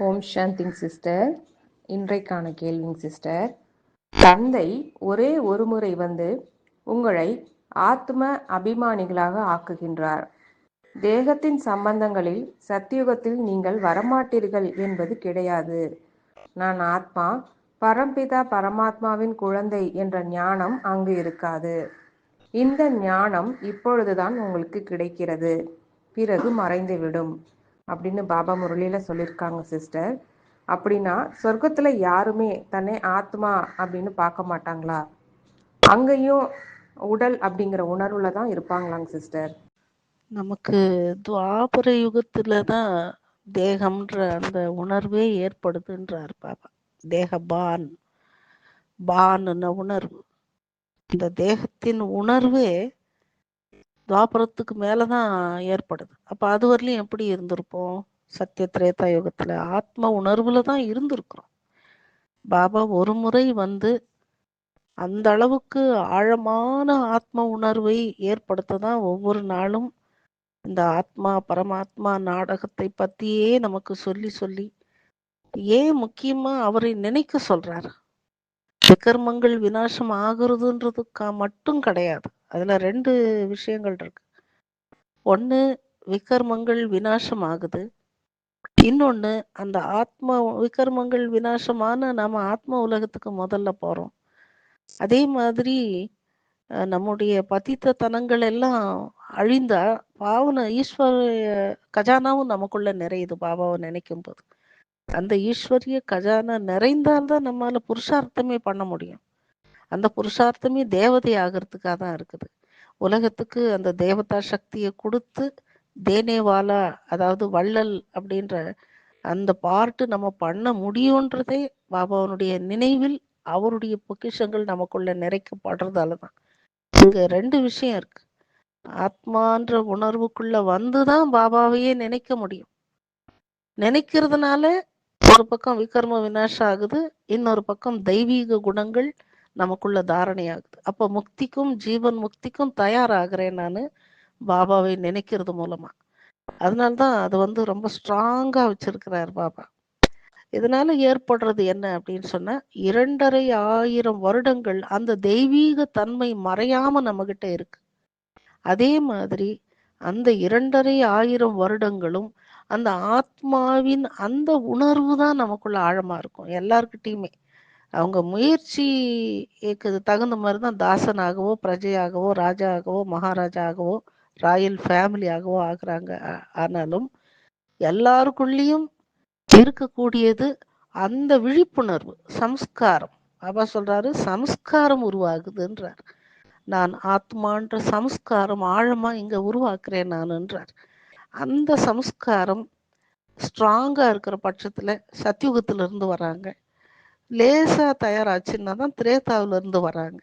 ஓம் சாந்திங் sister. இன்றைக்கான கேள்விங் sister. தந்தை ஒரே ஒரு முறை வந்து உங்களை ஆத்ம அபிமானிகளாக ஆக்குகின்றார். தேகத்தின் சம்பந்தங்களில் சத்தியுகத்தில் நீங்கள் வரமாட்டீர்கள் என்பது கிடையாது. நான் ஆத்மா பரம்பிதா பரமாத்மாவின் குழந்தை என்ற ஞானம் அங்கு இருக்காது. இந்த ஞானம் இப்பொழுதுதான் உங்களுக்கு கிடைக்கிறது. பிறகு மறைந்துவிடும். அப்படின்னு பாபா முரளியில சொல்லியிருக்காங்க சிஸ்டர் அப்படின்னா சொர்க்கத்துல யாருமே தன்னை ஆத்மா அப்படின்னு பார்க்க மாட்டாங்களா? அங்கேயும் உடல் அப்படிங்கிற உணர்வுல தான் இருப்பாங்களாங்க சிஸ்டர் நமக்கு துவாபர யுகத்துல தான் தேகம்ன்ற அந்த உணர்வே ஏற்படுதுன்றார் பாபா. தேக பான் பான்னு உணர்வு. இந்த தேகத்தின் உணர்வே துவாபரத்துக்கு மேலதான் ஏற்படுது. அப்போ அது வரலையும் எப்படி இருந்திருப்போம்? சத்திய திரேதா யுகத்தில் ஆத்ம உணர்வில் தான் இருந்திருக்கிறோம். பாபா ஒரு முறை வந்து அந்த அளவுக்கு ஆழமான ஆத்ம உணர்வை ஏற்படுத்த தான் ஒவ்வொரு நாளும் இந்த ஆத்மா பரமாத்மா நாடகத்தை பற்றியே நமக்கு சொல்லி சொல்லி ஏன் முக்கியமாக அவரை நினைக்க சொல்கிறாரு விகர்மங்கள் விநாசம் ஆகுறதுன்றதுக்கா மட்டும் கிடையாது. அதில் ரெண்டு விஷயங்கள் இருக்கு. ஒன்று விக்கர்மங்கள் விநாசம் ஆகுது இன்னொன்று அந்த ஆத்மா விக்கர்மங்கள் விநாசமான நாம் ஆத்ம உலகத்துக்கு முதல்ல போகிறோம் அதே மாதிரி நம்முடைய பதித்த தனங்கள் எல்லாம் அழிந்தா பாவன ஈஸ்வர கஜானாவும் நமக்குள்ள நிறையுது பாபாவை நினைக்கும் போது. அந்த ஈஸ்வரிய கஜானா நிறைந்தால்தான் நம்மால புருஷார்த்தமே பண்ண முடியும். அந்த புருஷார்த்தமே தேவதை ஆகிறதுக்காக தான் இருக்குது. உலகத்துக்கு அந்த தேவதா சக்தியை கொடுத்து தேனேவாலா அதாவது வள்ளல் அப்படின்ற அந்த பார்ட்டு நம்ம பண்ண முடியுன்றதே பாபாவனுடைய நினைவில் அவருடைய பொக்கிஷங்கள் நமக்குள்ள நிறைக்கப்படுறதால தான். இங்க ரெண்டு விஷயம் இருக்கு. ஆத்மான்ற உணர்வுக்குள்ள வந்துதான் பாபாவையே நினைக்க முடியும். நினைக்கிறதுனால ஒரு பக்கம் விக்ரம விநாசம் ஆகுது இன்னொரு பக்கம் தெய்வீக குணங்கள் நமக்குள்ள தாரணையாகுது. அப்ப முக்திக்கும் ஜீவன் முக்திக்கும் தயாராகிறேன் நான் பாபாவை நினைக்கிறது மூலமா. அதனால்தான் அது வந்து ரொம்ப ஸ்ட்ராங்கா வச்சிருக்கிறார் பாபா. இதனால ஏற்படுறது என்ன அப்படின்னு சொன்னா இரண்டரை ஆயிரம் வருடங்கள் அந்த தெய்வீக தன்மை மறையாம நம்ம கிட்ட இருக்கு. அதே மாதிரி அந்த இரண்டரை ஆயிரம் வருடங்களும் அந்த ஆத்மாவின் அந்த உணர்வு தான் நமக்குள்ள ஆழமா இருக்கும். எல்லார்கிட்டயுமே. அவங்க முயற்சிக்கு தகுந்த மாதிரி தான் தாசனாகவோ பிரஜையாகவோ ராஜாகவோ மகாராஜாகவோ ராயல் ஃபேமிலியாகவோ ஆகுறாங்க. ஆனாலும் எல்லாருக்குள்ளேயும் இருக்கக்கூடியது அந்த விழிப்புணர்வு சம்ஸ்காரம். அப்பா சொல்றாரு சம்ஸ்காரம் உருவாகுதுன்றார். நான் ஆத்மான்ற சம்ஸ்காரம் ஆழமா இங்க உருவாக்குறேன் நான்ன்றார். அந்த சம்ஸ்காரம் ஸ்ட்ராங்கா இருக்கிற பட்சத்துல சத்தியுகத்துல இருந்து வராங்க. லேசா தயாராச்சுன்னா தான் திரேதாவுல இருந்து வராங்க.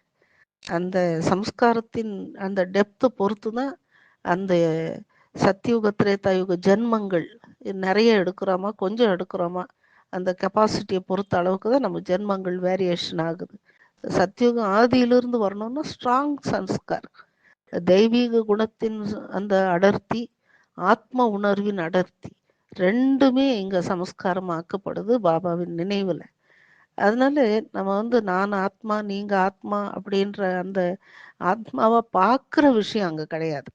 அந்த சம்ஸ்காரத்தின் அந்த டெப்த்தை பொறுத்து தான் அந்த சத்தியுக திரேதாயுக ஜென்மங்கள் நிறைய எடுக்கிறோமா கொஞ்சம் எடுக்கிறோமா அந்த கெப்பாசிட்டியை பொறுத்த அளவுக்கு தான் நம்ம ஜென்மங்கள் வேரியேஷன் ஆகுது. சத்தியுகம் ஆதியிலிருந்து வரணும்னா ஸ்ட்ராங் சம்ஸ்கார். தெய்வீக குணத்தின் அந்த அடர்த்தி ஆத்ம உணர்வின் அடர்த்தி ரெண்டுமே இங்கே சமஸ்காரமாக்கப்படுது பாபாவின் நினைவில். அதனால நம்ம வந்து நான் ஆத்மா நீங்க ஆத்மா அப்படின்ற அந்த ஆத்மாவை பார்க்குற விஷயம் அங்கே கிடையாது.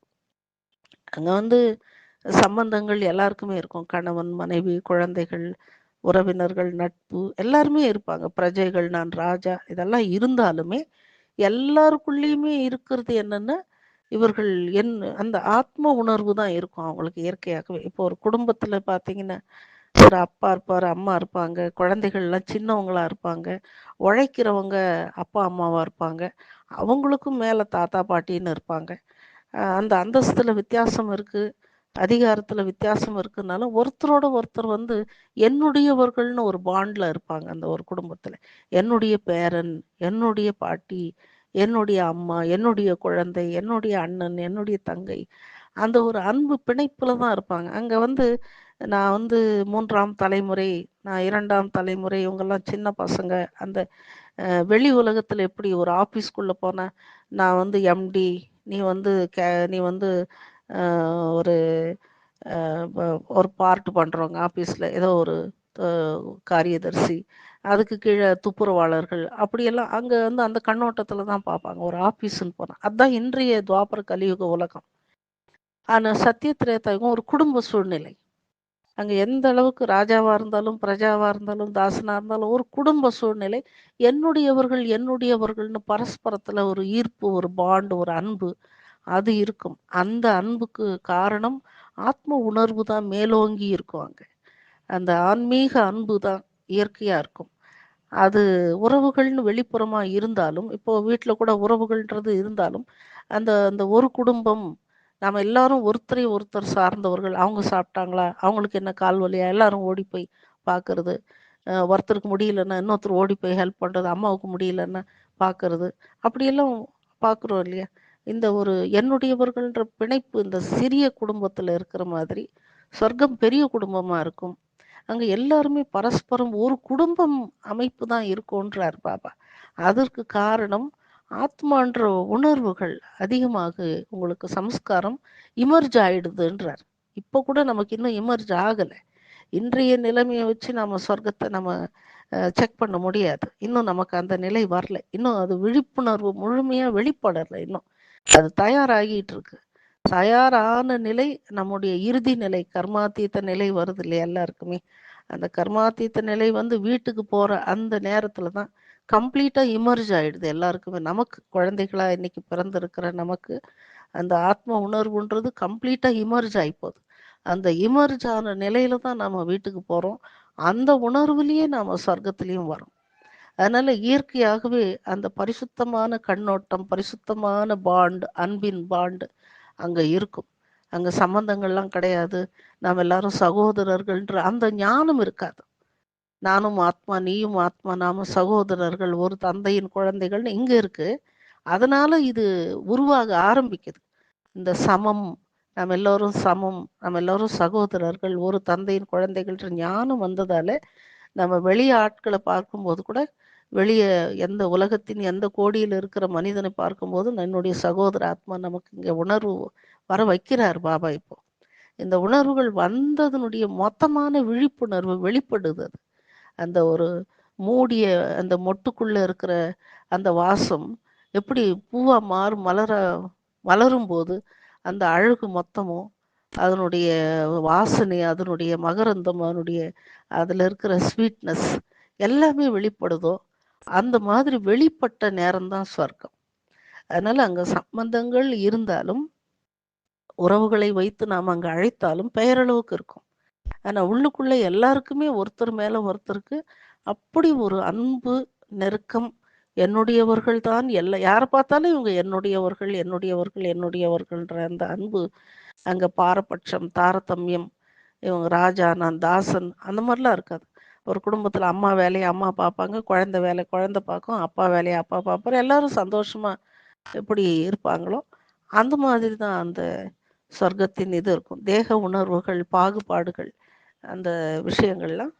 அங்க வந்து சம்பந்தங்கள் எல்லாருக்குமே இருக்கும். கணவன் மனைவி குழந்தைகள் உறவினர்கள் நட்பு எல்லாருமே இருப்பாங்க. பிரஜைகள் நான் ராஜா இதெல்லாம் இருந்தாலுமே எல்லாருக்குள்ளேயுமே இருக்கிறது என்னன்னா இவர்கள் என் அந்த ஆத்ம உணர்வு தான் இருக்கும் அவங்களுக்கு இயற்கையாகவே. இப்போ ஒரு குடும்பத்தில் பார்த்தீங்கன்னா ஒரு அப்பா இருப்பார் அம்மா இருப்பாங்க குழந்தைகள்லாம் சின்னவங்களா இருப்பாங்க உழைக்கிறவங்க அப்பா அம்மாவாக இருப்பாங்க. அவங்களுக்கும் மேலே தாத்தா பாட்டின்னு இருப்பாங்க. அந்த அந்தஸ்தில் வித்தியாசம் இருக்குது அதிகாரத்தில் வித்தியாசம் இருக்குனாலும் ஒருத்தரோட ஒருத்தர் வந்து என்னுடையவர்கள்னு ஒரு பாண்டில் இருப்பாங்க அந்த ஒரு குடும்பத்தில். என்னுடைய பேரன் என்னுடைய பாட்டி என்னுடைய அம்மா என்னுடைய குழந்தை என்னுடைய அண்ணன் என்னுடைய தங்கை அந்த ஒரு அன்பு பிணைப்பில் தான் இருப்பாங்க. அங்கே வந்து நான் வந்து மூன்றாம் தலைமுறை நான் இரண்டாம் தலைமுறை இவங்கெல்லாம் சின்ன பசங்க. அந்த வெளி உலகத்தில் எப்படி ஒரு ஆஃபீஸ்க்குள்ளே போன நான் வந்து எம்டி நீ வந்து கே நீ வந்து ஒரு ஒரு பார்ட் பண்ணுறவங்க ஆஃபீஸில் ஏதோ ஒரு காரியதர்சி அதுக்கு கீழே துப்புரவாளர்கள் அப்படியெல்லாம் அங்கே வந்து அந்த கண்ணோட்டத்தில் தான் பார்ப்பாங்க. ஒரு ஆஃபீஸுன்னு போனால் அதுதான் இன்றைய துவாபர கலியுக உலகம். ஆனால் சத்தியத்திரேதாயுகம் ஒரு குடும்ப சூழ்நிலை. அங்கே எந்த அளவுக்கு ராஜாவாக இருந்தாலும் பிரஜாவாக இருந்தாலும் தாசனாக இருந்தாலும் ஒரு குடும்ப சூழ்நிலை என்னுடையவர்கள் என்னுடையவர்கள்னு பரஸ்பரத்தில் ஒரு ஈர்ப்பு ஒரு பாண்டு ஒரு அன்பு அது இருக்கும். அந்த அன்புக்கு காரணம் ஆத்ம உணர்வு தான் மேலோங்கி இருக்கும் அங்கே. அந்த ஆன்மீக அன்பு தான் இயற்கையாக இருக்கும். அது உறவுகள்னு வெளிப்புறமாக இருந்தாலும் இப்போ வீட்டில் கூட உறவுகள்ன்றது இருந்தாலும் அந்த அந்த ஒரு குடும்பம் நாம் எல்லாரும் ஒருத்தரை ஒருத்தர் சார்ந்தவர்கள். அவங்க சாப்பிட்டாங்களா? அவங்களுக்கு என்ன கால் வலியா? எல்லாரும் ஓடி போய் பார்க்கறது ஒருத்தருக்கு முடியலன்னா இன்னொருத்தர் ஓடி போய் ஹெல்ப் பண்ணுறது அம்மாவுக்கு முடியலன்னா பார்க்கறது அப்படியெல்லாம் பார்க்குறோம் இல்லையா? இந்த ஒரு என்னுடையவர்கள்ன்ற பிணைப்பு இந்த சிறிய குடும்பத்தில் இருக்கிற மாதிரி சொர்க்கம் பெரிய குடும்பமாக இருக்கும். அங்கே எல்லாருமே பரஸ்பரம் ஒரு குடும்பம் அமைப்பு தான் இருக்கும்ன்றார் பாபா. அதற்கு காரணம் ஆத்மான்ற உணர்வுகள் அதிகமாக உங்களுக்கு சம்ஸ்காரம் இமர்ஜ் ஆயிடுதுன்றார். இப்போ கூட நமக்கு இன்னும் இமர்ஜ் ஆகலை. இன்றைய நிலைமையை வச்சு நம்ம சொர்க்கத்தை நம்ம செக் பண்ண முடியாது. இன்னும் நமக்கு அந்த நிலை வரல. இன்னும் அது விழிப்புணர்வு முழுமையாக வெளிப்படலை இன்னும். அது தயாராகிட்டு இருக்கு தயாரான நிலை நம்முடைய இறுதி நிலை கர்மாத்தீத்த நிலை வருது இல்லையா எல்லாருக்குமே. அந்த கர்மாத்தீத்த நிலை வந்து வீட்டுக்கு போற அந்த நேரத்துல தான் கம்ப்ளீட்டா இமர்ஜ் ஆயிடுது எல்லாருக்குமே. நமக்கு குழந்தைகளா இன்னைக்கு பிறந்திருக்கிற நமக்கு அந்த ஆத்ம உணர்வுன்றது கம்ப்ளீட்டா இமர்ஜ் ஆகிப்போகுது அந்த இமர்ஜ் ஆன நிலையில தான் நம்ம வீட்டுக்கு போறோம். அந்த உணர்வுலயே நாம சொர்க்கத்திலையும் வரோம் அதனால இயற்கையாகவே அந்த பரிசுத்தமான கண்ணோட்டம் பரிசுத்தமான பாண்டு அன்பின் பாண்டு அங்க இருக்கும். அங்க சம்பந்தங்கள்லாம் கிடையாது. நாம் எல்லாரும் சகோதரர்கள்ன்ற அந்த ஞானம் இருக்காது. நானும் ஆத்மா நீயும் ஆத்மா நாம சகோதரர்கள் ஒரு தந்தையின் குழந்தைகள்னு இங்க இருக்கு. அதனால இது உருவாக ஆரம்பிக்குது. இந்த சமம் நம்ம எல்லோரும் சமம் நம்ம எல்லோரும் சகோதரர்கள் ஒரு தந்தையின் குழந்தைகள்ன்ற ஞானம் வந்ததால நம்ம வெளிய ஆட்களை பார்க்கும்போது கூட வெளியே எந்த உலகத்தின் எந்த கோடியில் இருக்கிற மனிதனை பார்க்கும்போது என்னுடைய சகோதர ஆத்மா நமக்கு இங்க உணர்வு வர வைக்கிறார் பாபா இப்போ. இந்த உணர்வுகள் வந்ததனுடைய மொத்தமான விழிப்புணர்வு வெளிப்படுது அது. அந்த ஒரு மூடிய அந்த மொட்டுக்குள்ள இருக்கிற அந்த வாசம் எப்படி பூவா மாறும் மலர மலரும் போது அந்த அழகு மொத்தமும் அதனுடைய வாசனை அதனுடைய மகரந்தம் அதனுடைய அதில் இருக்கிற ஸ்வீட்னஸ் எல்லாமே வெளிப்படுதோ அந்த மாதிரி வெளிப்பட்ட நேரம்தான் ஸ்வர்க்கம். அதனால் அங்கே சம்பந்தங்கள் இருந்தாலும் உறவுகளை வைத்து நாம் அங்கே அழைத்தாலும் பெயரளவுக்கு இருக்கும். ஆனால் உள்ளுக்குள்ளே எல்லாருக்குமே ஒருத்தர் மேலே ஒருத்தருக்கு அப்படி ஒரு அன்பு நெருக்கம் என்னுடையவர்கள் தான். எல்லா யாரை பார்த்தாலும் இவங்க என்னுடையவர்கள் என்னுடையவர்கள் என்னுடையவர்கள்ன்ற அந்த அன்பு அங்கே பாரபட்சம் தாரதமியம் இவங்க ராஜா நான் தாசன் அந்த மாதிரிலாம் இருக்காது. ஒரு குடும்பத்தில் அம்மா வேலையை அம்மா பார்ப்பாங்க குழந்தை வேலை குழந்தை பார்க்கும் அப்பா வேலையை அப்பா பார்ப்பாரு. எல்லாரும் சந்தோஷமாக எப்படி இருப்பாங்களோ அந்த மாதிரி தான் அந்த சொர்க்கத்தின் இது இருக்கும். தேக உணர்வுகள் பாகுபாடுகள் அந்த விஷயங்கள்லாம்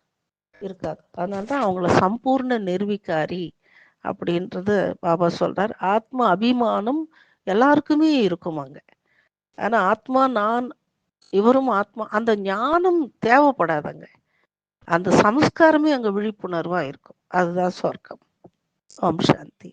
இருக்காது. அதனால தான் அவங்கள சம்பூர்ண நிர்வீக்காரி அப்படின்றது பாபா சொல்றார். ஆத்ம அபிமானம் எல்லாருக்குமே இருக்கும் அங்க. ஆனா ஆத்மா நான் இவரும் ஆத்மா அந்த ஞானம் தேவைப்படாதங்க அந்த சம்ஸ்காரமே அங்க விழிப்புணர்வா இருக்கும். அதுதான் சொர்க்கம். ஓம் சாந்தி.